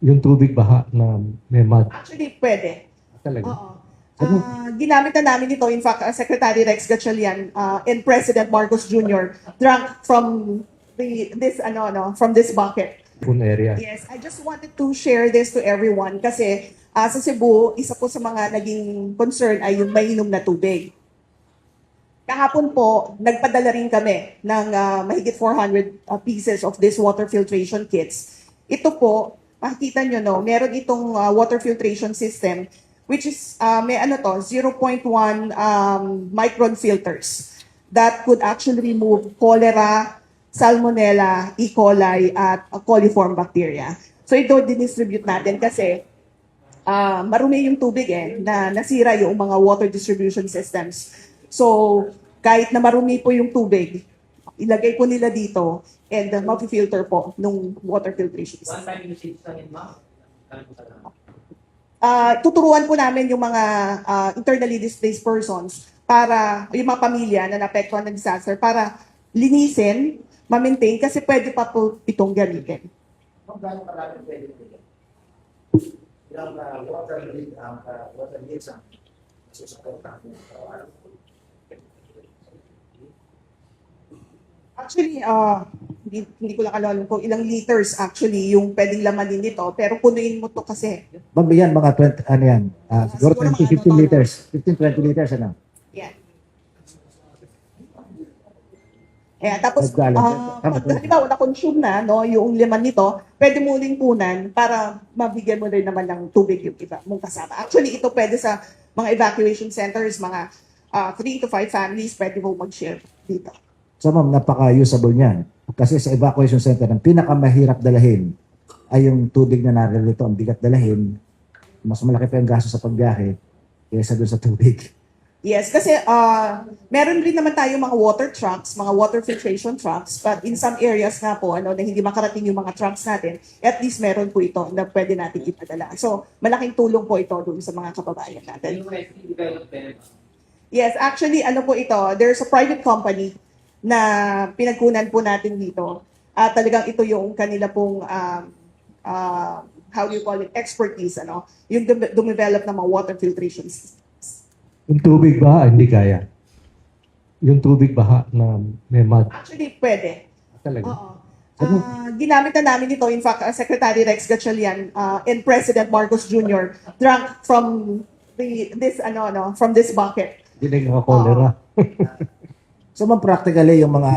yung tubig baha na may mud Actually, pwede. talaga. Oo. Ah, ginamit na namin ito, in fact, uh, Secretary Rex Gatchalian uh, and President Marcos Jr. drank from the this ano no from this bucket. Poon area. Yes, I just wanted to share this to everyone kasi ah, sa Cebu, isa po sa mga naging concern ay yung mainom na tubig. Kahapon po, nagpadala rin kami ng ah, mahigit 400 ah, pieces of this water filtration kits. Ito po, makikita nyo no, meron itong ah, water filtration system which is ah, may ano to, 0.1 um, micron filters that could actually remove cholera, salmonella, E. coli, at uh, coliform bacteria. So ito dinistribute natin kasi ah, marumi yung tubig eh, na nasira yung mga water distribution systems. So, kahit na marumi po yung tubig, ilagay po nila dito and uh, mapi-filter po nung water filtration system. One time usage lang yun, ma'am. Ah, tuturuan po namin yung mga ah, internally displaced persons para yung mga pamilya na naapektuhan ng disaster para linisin, ma-maintain kasi pwede pa po itong gamitin. Kung gaano karami pwede po? Ilang uh, water lead ang uh, water leads ang susuportahan mo sa Actually, ah hindi, hindi ko lang alam kung ilang liters actually yung pwedeng lamanin nito, pero punuin mo to kasi. Ma'am, yan mga 20, ano yan? ah, siguro siguro 20, mga 15 ano, liters. 15, 20 liters, ano? Yan. Eh, tapos, Naggalang. ah, pag halimbawa na-consume na no, yung liman nito, pwede mo ring punan para mabigyan mo rin naman ng tubig yung iba mong kasama. Actually, ito pwede sa mga evacuation centers, mga 3 to 5 families, pwede mo mag-share dito. So ma'am, napaka-usable niyan. Kasi sa evacuation center, ang pinakamahirap dalahin ay yung tubig na naririto. Ang bigat dalahin, mas malaki pa yung gasto sa pagbiyahe kaysa doon sa tubig. Yes, kasi uh, meron rin naman tayo mga water trucks, mga water filtration trucks, but in some areas nga po, ano, na hindi makarating yung mga trucks natin, at least meron po ito na pwede natin ipadala. So, malaking tulong po ito dun sa mga kababayan natin. Yes, actually, ano po ito, there's a private company na pinagkunan po natin dito. At talagang ito yung kanila pong, um, uh, how do you call it, expertise, ano, yung dum- dumevelop ng mga water filtration systems. Yung tubig baha, hindi kaya. Yung tubig baha na may mud Actually, pwede. talaga. Oo. Ah, ginamit na namin ito, in fact, uh, Secretary Rex Gatchalian uh, and President Marcos Jr. drank from the this ano no from this bucket. Hindi na cholera. So ma'am, practically yung mga